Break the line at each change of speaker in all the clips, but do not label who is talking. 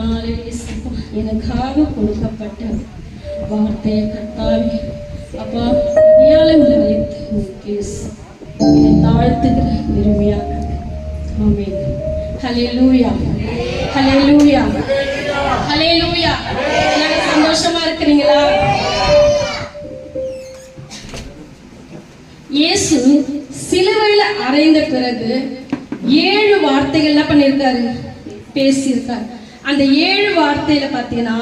இந்த நாளில் எனக்காக கொடுக்கப்பட்ட வார்த்தையை கர்த்தாவே அப்பா அடியாளம் நிலைத்து உங்களுக்கு இதை தாழ்த்துகிற பெருமையாக ஆமென். ஹalleluya. ஹalleluya. ஹalleluya. எல்லாரும் சந்தோஷமா இருக்கிறீங்களா? இயேசு சிலுவையில அறைந்த பிறகு ஏழு வார்த்தைகள் என்ன பண்ணியிருக்காரு. பேசியிருக்காரு. அந்த ஏழு வார்த்தையில பாத்தீங்கன்னா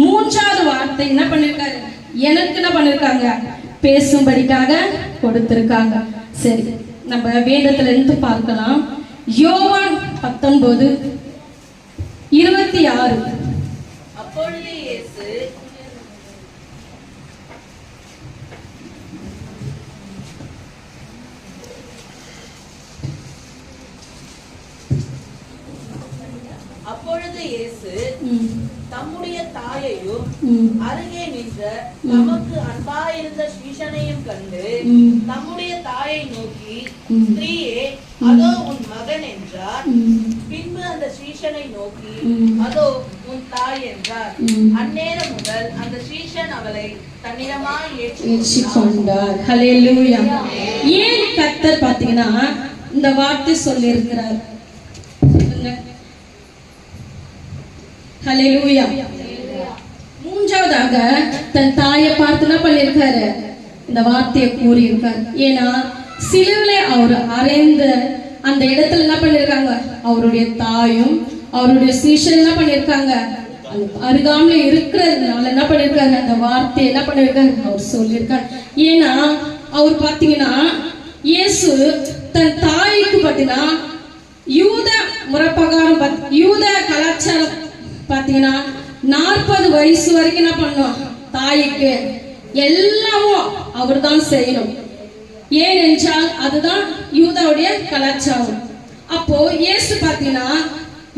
மூன்றாவது வார்த்தை என்ன பண்ணிருக்காரு? எனக்கு என்ன பண்ணிருக்காங்க? பேசும்படிக்காக கொடுத்திருக்காங்க. சரி நம்ம வேதத்துல இருந்து பார்க்கலாம். யோவான் பத்தொன்பது இருபத்தி ஆறு.
அப்பொழுது இயேசு அப்பொழுது இயேசு தம்முடைய தாயையும் அருகே நின்ற தமக்கு அன்பாயிருந்த ஸ்ரீஷனையும் கண்டு தம்முடைய தாயை நோக்கி. ஸ்திரீயே அதோ உன் மகன் என்றார். பின்பு அந்த ஸ்ரீஷனை நோக்கி. அதோ உன் தாய் என்றார். அந்நேரம் முதல் அந்த ஸ்ரீஷன் அவளை தன்னிடமாய்
ஏற்றி கொண்டார். ஏன் கர்த்தர் பாத்தீங்கன்னா இந்த வார்த்தை சொல்லியிருக்கிறார். சொல்லுங்க ஹலெலூயா மூன்றாவதாக தன் தாயை பார்த்து என்ன பண்ணியிருக்காரு? இந்த வார்த்தையை கூறியிருக்காரு. ஏன்னா சிலுவில அவர் அறைந்த அந்த இடத்துல என்ன பண்ணியிருக்காங்க? அவருடைய தாயும் அவருடைய சீஷன் என்ன பண்ணிருக்காங்க அருகாமல இருக்கிறதுனால என்ன பண்ணிருக்காரு அந்த வார்த்தையை என்ன பண்ணிருக்காரு அவர் சொல்லியிருக்காரு. ஏன்னா அவர் பாத்தீங்கன்னா இயேசு தன் தாய்க்கு பார்த்தீங்கன்னா யூத முறப்பகாரம் பாத்- யூத கலாச்சாரம் பார்த்தீங்கன்னா நாற்பது வயசு வரைக்கும் என்ன பண்ணும் தாய்க்கு எல்லாமும் அவர் தான் செய்யணும். ஏன் என்றால் அதுதான் யூதாவுடைய கலாச்சாரம். அப்போ இயேசு பார்த்தீங்கன்னா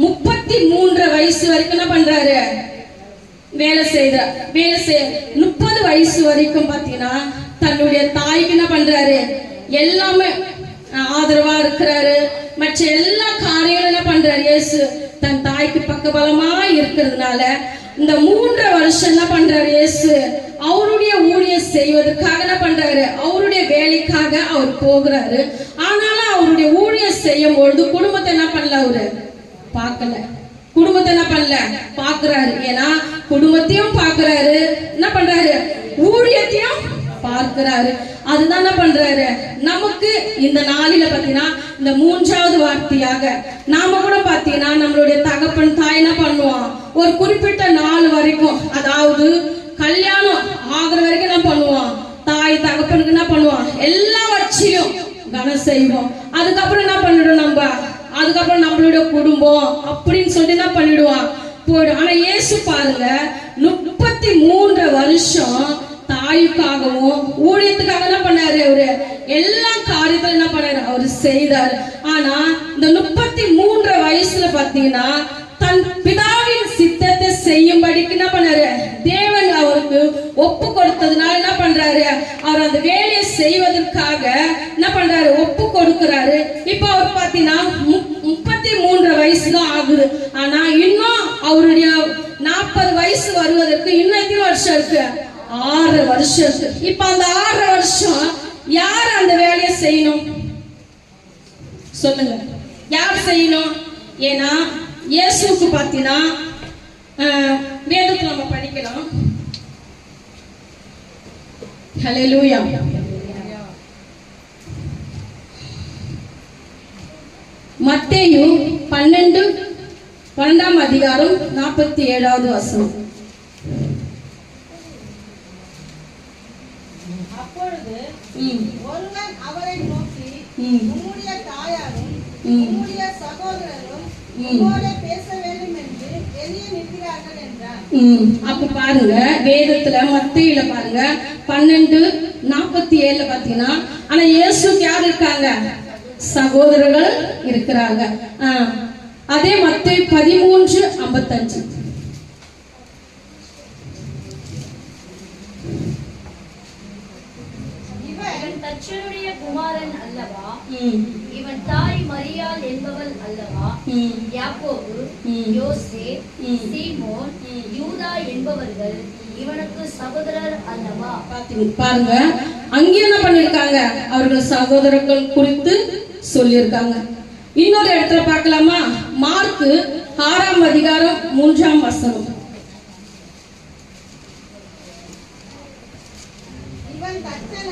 முப்பத்தி மூன்று வயசு வரைக்கும் என்ன பண்றாரு? வேலை செய்த வேலை செய்ய முப்பது வயசு வரைக்கும் பார்த்தீங்கன்னா தன்னுடைய தாய்க்கு என்ன பண்றாரு? எல்லாமே ஆதரவா இருக்கிறாரு. மற்ற எல்லா காரியங்களும் என்ன பண்றாரு? இயேசு தன் தாய்க்கு பக்கபலமா இருக்கிறதுனால இந்த மூன்று வருஷம் என்ன பண்றாரு இயேசு? அவருடைய ஊழியம் செய்வதற்காக என்ன பண்றாரு? அவருடைய வேலைக்காக அவர் போகிறாரு. ஆனாலும் அவருடைய ஊழியம் செய்யும் பொழுது குடும்பத்தை என்ன பண்ணல அவரு? பார்க்கல. குடும்பத்தை என்ன பண்ணல? பாக்குறாரு ஏன்னா குடும்பத்தையும் பாக்குறாரு என்ன பண்றாரு? ஊழியத்தையும் பார்க்கிறாரு. அதுதான் என்ன பண்றாரு. நமக்கு இந்த நாளில பாத்தீங்கன்னா இந்த மூன்றாவது வார்த்தையாக நாம கூட பாத்தீங்கன்னா நம்மளுடைய தகப்பன் தாய் என்ன பண்ணுவான்? ஒரு குறிப்பிட்ட நாள் வரைக்கும் அதாவது கல்யாணம் ஆகுற வரைக்கும் என்ன பண்ணுவான்? தாய் தகப்பனுக்கு என்ன பண்ணுவான்? எல்லா வச்சியும் கனம் செய்வோம். அதுக்கப்புறம் என்ன பண்ணிடும் நம்ம? அதுக்கப்புறம் நம்மளுடைய குடும்பம் அப்படின்னு சொல்லிட்டு என்ன பண்ணிடுவான்? போயிடும். ஆனா இயேசு பாருங்க முப்பத்தி மூன்று வருஷம் தாய்க்காகவும் ஊழியத்துக்காக என்ன பண்ணாரு அவரு? எல்லா காரியத்திலும் என்ன பண்ணாரு? அவரு செய்தார். ஆனா இந்த முப்பத்தி மூன்று வயசுல பாத்தீங்கன்னா தன் பிதாவின் சித்தத்தை செய்யும்படிக்கு என்ன பண்ணாரு? தேவன் அவருக்கு ஒப்பு கொடுத்ததுனால என்ன பண்றாரு? அவர் அந்த வேலையை செய்வதற்காக என்ன பண்றாரு? ஒப்பு கொடுக்கிறாரு. இப்ப அவர் பாத்தீங்கன்னா மு- முப்பத்தி மூன்று வயசு தான் ஆகுது. ஆனா இன்னும் அவருடைய நாற்பது வயசு வருவதற்கு இன்னும் எத்தனை வருஷம் இருக்கு? ஆறு வருஷம். இப்ப அந்த ஆறு வருஷம் யார் அந்த வேலையை செய்யணும்? சொல்லுங்க. யார் செய்யணும்? ஏன்னா இயேசுக்கு பார்த்தீங்கன்னா அஹ், நம்ம படிக்கலாம் ஹalleluya மத்தேயு பன்னெண்டு பன்னெண்டாம் அதிகாரம் நாற்பத்தி ஏழாவது வசனம்
அப்பொழுது
ம்,
ஒருவன் அவரை நோக்கி உம்முடைய தாயாரும். உம்முடைய சகோதரரும். உம்மோட பேச வேண்டும் என்று வெளியே நிற்கிறார்கள் என்றான்
ம். அப்ப பாருங்க வேதத்துல மத்தியில பாருங்க பன்னெண்டு நாற்பத்தி ஏழுல பாத்தீங்கன்னா ஆனா இயேசுக்கு யார் இருக்காங்க சகோதரர்கள் இருக்கிறாங்க. அதே மத்திய பதிமூன்று ஐம்பத்தஞ்சு
இவன்
இவன் தச்சனுடைய குமாரன் அல்லவா? இவன் தாய் மரியாள் என்பவள் அல்லவா? யாக்கோபு. யோசே. சீமோன். யூதா என்பவர்கள் இவனுக்கு சகோதரர் அல்லவா?
பாருங்க. அங்க என்ன பண்ணிருக்காங்க அவர்கள் சகோதரர்கள் குறித்து சொல்லியிருக்காங்க. இன்னொரு இடத்துல பார்க்கலாமா? மார்க்கு ஆறாம் அதிகாரம் மூன்றாம் வசனம்
இவன் தச்சன்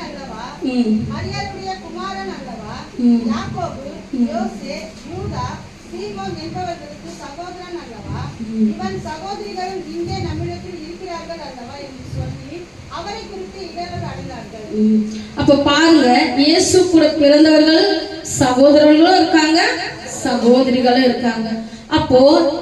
அல்லவா
ம்,
மரியாளுடைய குமாரன் அல்லவா
ம்.
யாக்கோபு
ம்.
யோசே யூதா சீமோன் என்பவர்களுக்கு சகோதரன் அல்லவா. இவன் சகோதரிகளும் இங்கே நம்மிடத்தில் இருக்கிறார்கள் அல்லவா என்று சொல்லி அவரை குறித்து இடர்கள் அடைந்தார்கள்.
அப்ப பாருங்க இயேசு கூட பிறந்தவர்கள் சகோதரர்களும் இருக்காங்க சகோதரிகளும் இருக்காங்க அப்போ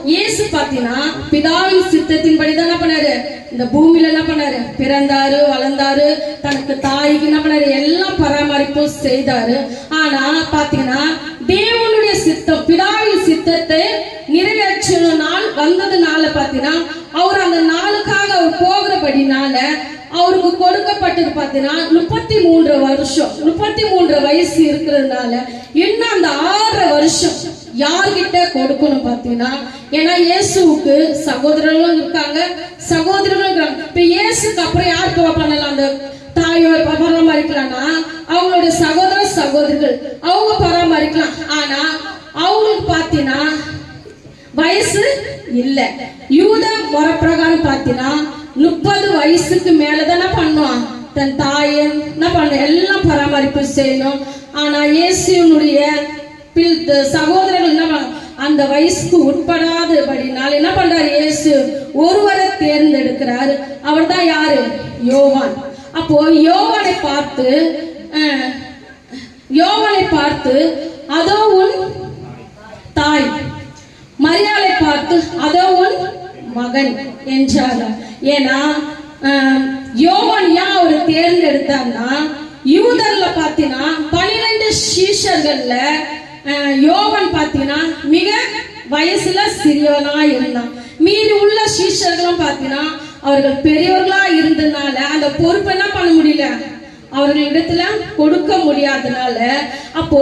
இயேசு பாத்தீங்கன்னா பிதாவின் சித்தத்தின்படி தான் என்ன பண்ணாரு இந்த பூமியில என்ன பண்ணாரு? பிறந்தாரு வளர்ந்தாரு தனக்கு தாய்க்கு என்ன பண்ணாரு? எல்லாம் பராமரிப்பும் செய்தாரு. ஆனா பாத்தீங்கன்னா தேவனுடைய சித்தம் பிதாவின் சித்தத்தை நிறைவேற்றின நாள் வந்ததுனால பாத்தீங்கன்னா அவர் அந்த நாளுக்காக அவர் போகிறபடினால அவருக்கு கொடுக்கப்பட்டது பாத்தீங்கன்னா முப்பத்தி மூன்று வருஷம் முப்பத்தி மூன்று வயசு இருக்கிறதுனால இன்னும் அந்த ஆறு வருஷம் யார்கிட்ட கொடுக்கணும் பாத்தீங்கன்னா ஏன்னா இயேசுவுக்கு சகோதரர்களும் இருக்காங்க சகோதரர்கள் இருக்காங்க இப்ப இயேசுக்கு அப்புறம் யார் பா- பண்ணலாம் அந்த தாயோ பராமரிக்கலாம்னா அவங்களுடைய சகோதர சகோதரிகள் அவங்க பராமரிக்கலாம். ஆனா அவங்களுக்கு பார்த்தீங்கன்னா வயசு இல்ல. யூத முறப்பிரகாரம் பார்த்தீங்கன்னா முப்பது வயசுக்கு மேலதான் என்ன பண்ணுவான். தன் தாயை என்ன பண்ண எல்லாம் பராமரிப்பு செய்யணும். ஆனா இயேசுனுடைய சகோதரர்கள் என்ன பண்ண- அந்த வயசுக்கு உட்படாதபடினால என்ன பண்றாரு? இயேசு ஒருவரை தேர்ந்தெடுக்கிறாரு. அவர் தான் யாரு? யோவான். அப்போ யோவனை பார்த்து யோவனை பார்த்து அதோ உன் தாய். மரியாதை பார்த்து அதோ உன் மகன் என்றார் ஏன்னா யோவன் ஏன் அவர் தேர்ந்தெடுத்தார்னா யூதர்ல பார்த்தீங்கன்னா பனிரெண்டு சீஷர்கள்ல யோகன் பார்த்தீங்கன்னா மிக வயசுல சிறியவனா இருந்தான். மீதி உள்ள சீஷர்களும் பார்த்தீங்கன்னா அவர்கள் பெரியவர்களா இருந்ததுனால அந்த பொறுப்பை என்ன பண்ண முடியல? அவர்களிடத்துல கொடுக்க முடியாதனால அப்போ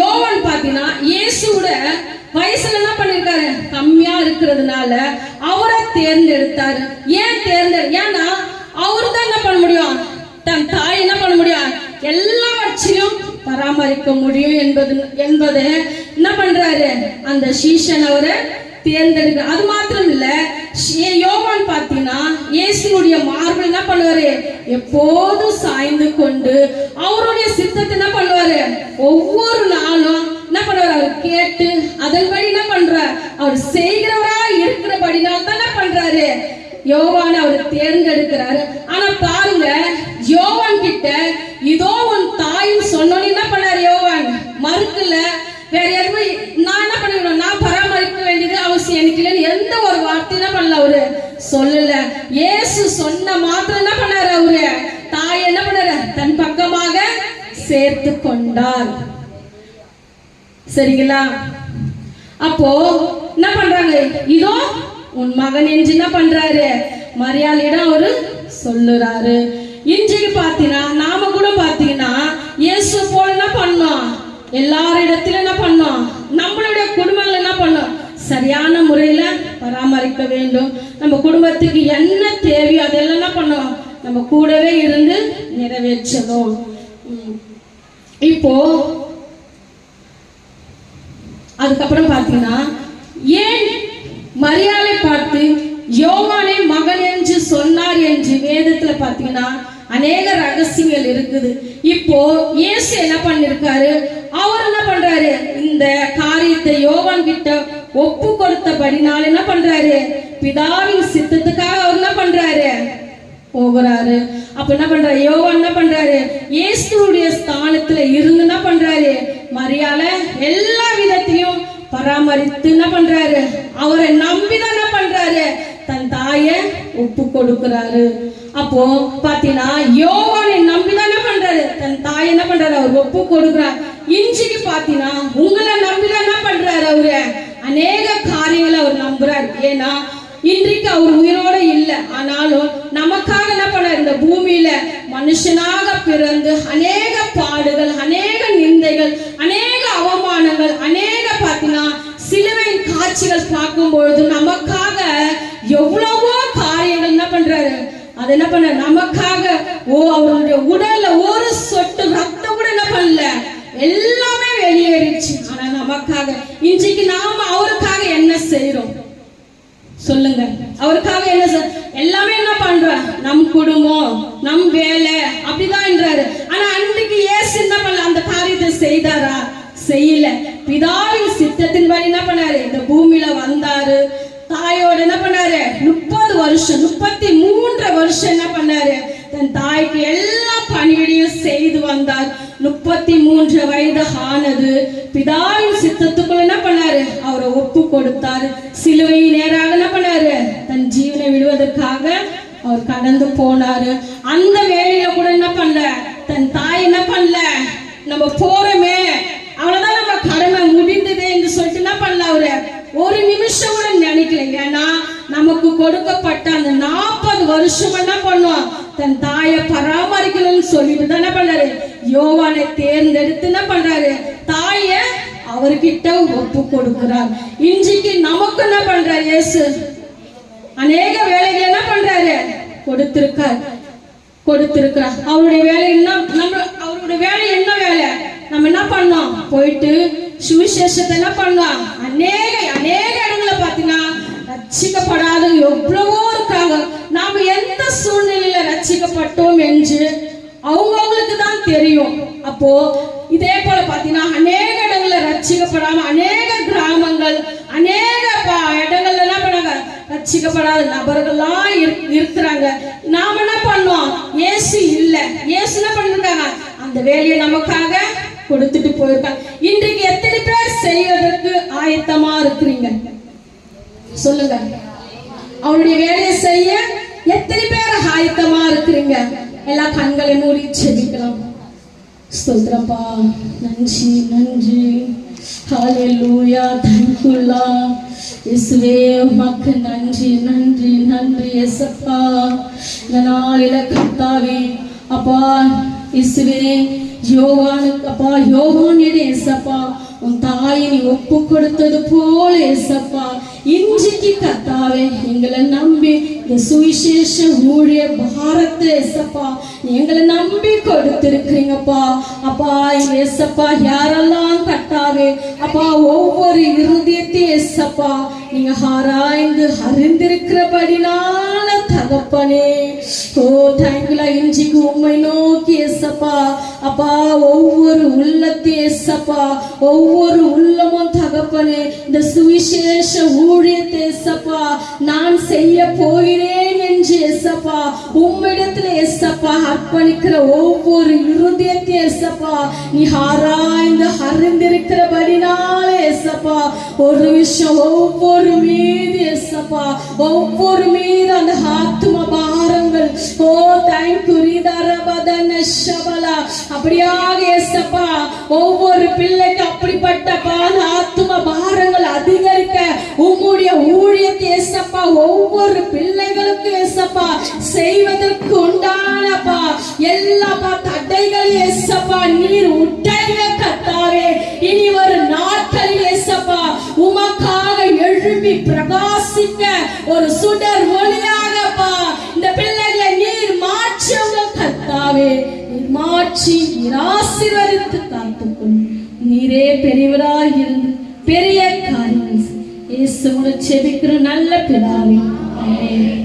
யோகன் பாத்தீங்கன்னா இயேசுவோட வயசுல என்ன பண்ணிருக்காரு? கம்மியா இருக்கிறதுனால அவரை தேர்ந்தெடுத்தாரு. ஏன் தேர்ந்தெடு ஏன்னா அவரு தான் என்ன பண்ண முடியும்? தன் தாய் என்ன பண்ண முடியும்? எல்லாவற்றையும் பராமரிக்க முடியும் என்பது என்பதை என்ன பண்றாரு? அந்த சீஷன் அவரை தேர்ந்தெடுக்க அது மாத்திரம் இல்ல ஷே- யோவான் பாத்தீங்கன்னா இயேசுனுடைய மார்பு என்ன பண்ணுவாரு? எப்போதும் சாய்ந்து கொண்டு அவருடைய சித்தத்தை என்ன பண்ணுவாரு? ஒவ்வொரு நாளும் என்ன பண்ணுவார்? அவர் கேட்டு அதன்படி என்ன பண்றார்? அவர் செய்கிறவரா இருக்கிறபடினால் தான் என்ன பண்றாரு? யோவான அவர் தேர்ந்தெடுக்கிறாரு ஆனா பாருங்க யோவான் கிட்ட இதோ உன் தாயும் சொன்னோன்னு என்ன பண்ணாரு யோவான் மறுக்கல வேற எதுவுமே நான் என்ன பண்ணிக்கணும் நான் பராமரிக்க வேண்டியது அவசியம் எனக்கு இல்லைன்னு எந்த ஒரு வார்த்தை என்ன பண்ணல அவரு சொல்லல இயேசு சொன்ன மாத்திரம் என்ன பண்ணாரு அவரு தாய் என்ன பண்ணாரு தன் பக்கமாக சேர்த்து கொண்டார் சரிங்களா? அப்போ என்ன பண்றாங்க? இதோ உன் மகன் என்று என்ன பண்றாரு? மரியாதையிடம் அவரு சொல்லுறாரு. இன்றைக்கு பாத்தீங்கன்னா நாம கூட பாத்தீங்கன்னா இயேசு போல என்ன பண்ணோம்? எல்லாரிடத்திலும் என்ன பண்ணோம்? நம்மளுடைய குடும்பங்கள் என்ன பண்ணோம்? சரியான முறையில பராமரிக்க வேண்டும். நம்ம குடும்பத்துக்கு என்ன தேவையோ அதெல்லாம் என்ன பண்ணோம்? நம்ம கூடவே இருந்து நிறைவேற்றணும். இப்போ அதுக்கப்புறம் பார்த்தீங்கன்னா ஏன் மரியாதை பார்த்து யோவானை மகன் என்று சொன்னார் என்று வேதத்துல பார்த்தீங்கன்னா அநேக ரகசியங்கள் இருக்குது. இப்போ இயேசு என்ன பண்ணிருக்காரு? அவர் என்ன பண்றாரு? இந்த காரியத்தை யோவான் கிட்ட ஒப்பு கொடுத்தபடினால என்ன பண்றாரு? பிதாவின் சித்தத்துக்காக அவர் என்ன பண்றாரு? போகிறாரு. அப்ப என்ன பண்றாரு? யோகா என்ன பண்றாரு? இயேசுடைய ஸ்தானத்துல இருந்து என்ன பண்றாரு? மரியால எல்லா விதத்திலையும் பராமரித்து என்ன பண்றாரு? அவரை நம்பிதான் என்ன பண்றாரு? தன் தாய ஒப்பு கொடுக்கிறாரு. அப்போ பாத்தீங்கன்னா யோவானை நம்பிதான் என்ன பண்றாரு? தன் தாய் என்ன பண்றாரு? அவர் ஒப்பு கொடுக்கிறார். இன்றைக்கு பாத்தீங்கன்னா உங்களை நம்பிதான் என்ன பண்றாரு அவரு? அநேக காரியங்களை அவர் நம்புறாரு. ஏன்னா இன்றைக்கு அவர் உயிரோட இல்லை. ஆனாலும் நமக்காக என்ன பண்ணார் இந்த பூமியில மனுஷனாக பிறந்து அநேக பாடுகள் அநேக நிந்தைகள் அநேக அவமானங்கள் அநேக பார்த்தீங்கன்னா சிலுவையின் காட்சிகள் பார்க்கும் பொழுது நமக்காக எவ்வளவோ காரியங்கள் என்ன பண்றாரு? அது என்ன பண்ண நமக்காக ஓ அவருடைய உடல்ல ஒரு சொட்டு ரத்தம் கூட என்ன பண்ணல. எல்லாமே வெளியேறிச்சு ஆனா நமக்காக இன்றைக்கு நாம அவருக்காக என்ன செய்யறோம் சொல்லுங்க. அவருக்காக என்ன சார் எல்லாமே என்ன பண்ற நம் குடும்பம் நம் வேலை அப்படிதான் என்றாரு. ஆனா அன்றைக்கு இயேசு என்ன பண்ணல அந்த காரியத்தை செய்தாரா? செய்யல. பிதாவின் சித்தத்தின்படி என்ன பண்ணாரு? இந்த பூமியில வந்தாரு. தாயோட என்ன பண்ணாரு? முப்பது வருஷம் முப்பத்தி மூன்று வருஷம் என்ன பண்ணாரு? தன் தாய்க்கு எல்லா பணிவிடையும் செய்து வந்தார். முப்பத்தி மூன்று வயது ஆனது பிதாவின் சித்தத்துக்குள்ள என்ன பண்ணாரு? அவரை ஒப்பு கொடுத்தாரு சிலுவையின் நேராக என்ன பண்ணாரு? தன் ஜீவனை விடுவதற்காக அவர் கடந்து போனாரு. அந்த வேலையில கூட என்ன பண்ணல? தன் தாய் என்ன பண்ணல? நம்ம போறோமே. அவ்வளவுதான் நம்ம கடமை முடிந்ததே என்று சொல்லிட்டு என்ன பண்ணல அவரு ஒரு நிமிஷம் கூட நினைக்கல ஏன்னா நமக்கு கொடுக்கப்பட்ட அந்த நாற்பது வருஷம் என்ன பண்ணுவான் தன் தாயை பராமரிக்கணும்னு சொல்லிட்டு தான் என்ன பண்றாரு. யோவானை தேர்ந்தெடுத்து என்ன பண்றாரு? தாய அவர்கிட்ட ஒப்பு கொடுக்கிறார். இன்றைக்கு நமக்கு என்ன பண்றாரு இயேசு? அநேக வேலைகள் என்ன பண்றாரு? கொடுத்திருக்கார். கொடுத்திருக்கிறார். அவருடைய வேலை என்ன? நம்ம அவருடைய வேலை என்ன வேலை? நம்ம என்ன பண்ணோம்? போயிட்டு சுவிசேஷத்தை என்ன பண்ணோம்? அநேக அநேக ரட்சிக்கப்பட்டோம் என்று அவங்கவுங்களுக்கு தான் தெரியும். அப்போ இதே போல பாத்தீங்கன்னா அநேக இடங்கள்ல ரட்சிக்கப்படாம அநேக கிராமங்கள் அநேக இடங்கள்ல என்ன பண்ணாங்க? ரட்சிக்கப்படாத நபர்கள்லாம் இரு- இருக்கிறாங்க. நாம என்ன பண்ணோம் ஏசு இல்ல. ஏசு என்ன பண்ணிருக்காங்க? அந்த வேலையை நமக்காக கொடுத்துட்டு போயிருக்காங்க. இன்றைக்கு எத்தனை பேர் செய்வதற்கு ஆயத்தமா இருக்கிறீங்க? சொல்லுங்க. அவனுடைய வேலையை செய்ய எத்தனை பேர் ஆயத்தமா இருக்கிறீங்க? எல்லா கண்களை மூடி செபிக்கலாம். ஸ்தோத்திரப்பா நன்றி நன்றி. ஹalleluya thank you lord இயேசுவே உமக்கு நன்றி நன்றி நன்றி இயேசப்பா. இந்த நாளில கர்த்தாவே அப்பா இயேசுவே யோவானுக்கு அப்பா யோவானிட ஏசப்பா உன் தாயை நீ ஒப்பு கொடுத்தது போல ஏசப்பா. இன்றைக்கு கத்தாவே எங்களை நம்பி இந்த சுவிசேஷ ஊழிய பாரத்தை ஏசப்பா எங்களை நம்பி கொடுத்திருக்கிறீங்கப்பா. அப்பா ஏசப்பா யாரெல்லாம் கட்டாவே அப்பா ஒவ்வொரு இருதயத்தையும் ஏசப்பா நீங்க ஆராய்ந்து அறிந்திருக்கிறபடினால் தகப்பனே. ஓ தேங்க்யூலா இன்றைக்கு உண்மை நோக்கி ஏசப்பா. அப்பா ஒவ்வொரு உள்ளத்தையும் எஸ்ஸப்பா ஒவ்வொரு உள்ளமும் தகப்பனே இந்த சுவிசேஷ ஊழியத்தை எஸ்ஸப்பா நான் செய்ய போகிறேன் என்று எஸ்ஸப்பா உம்மிடத்துல ஏசப்பா அர்ப்பணிக்கிற ஒவ்வொரு இருதயத்தை ஏசப்பா. நீ ஆராய்ந்து அறிந்திருக்கிறபடினால ஏசப்பா. ஒரு விஷயம் ஒவ்வொரு மீது ஏசப்பா. ஒவ்வொரு மீது அந்த ஆத்தும பாரங்கள். ஓ தேங்க்யூ ரீதரபதன ஷபலா. அப்படியாக ஏசப்பா ஒவ்வொரு பிள்ளைக்கு அப்படிப்பட்ட பாத ஆத்தும பாரங்கள் அதிகரிக்க உம்முடைய ஊழியத்தை ஏசப்பா ஒவ்வொரு பிள்ளைகளுக்கு ஏசப்பா செய்வதற்கு உண்டானப்பா. எல்லாப்பா தடைகள் ஏசப்பா நீர் உடைய கத்தாவே. இனி ஒரு நாட்களில் ஏசப்பா உமக்காக எழுப்பி பிரகாசிக்க ஒரு சுடர் நல்ல பிதாவே ஆமென்.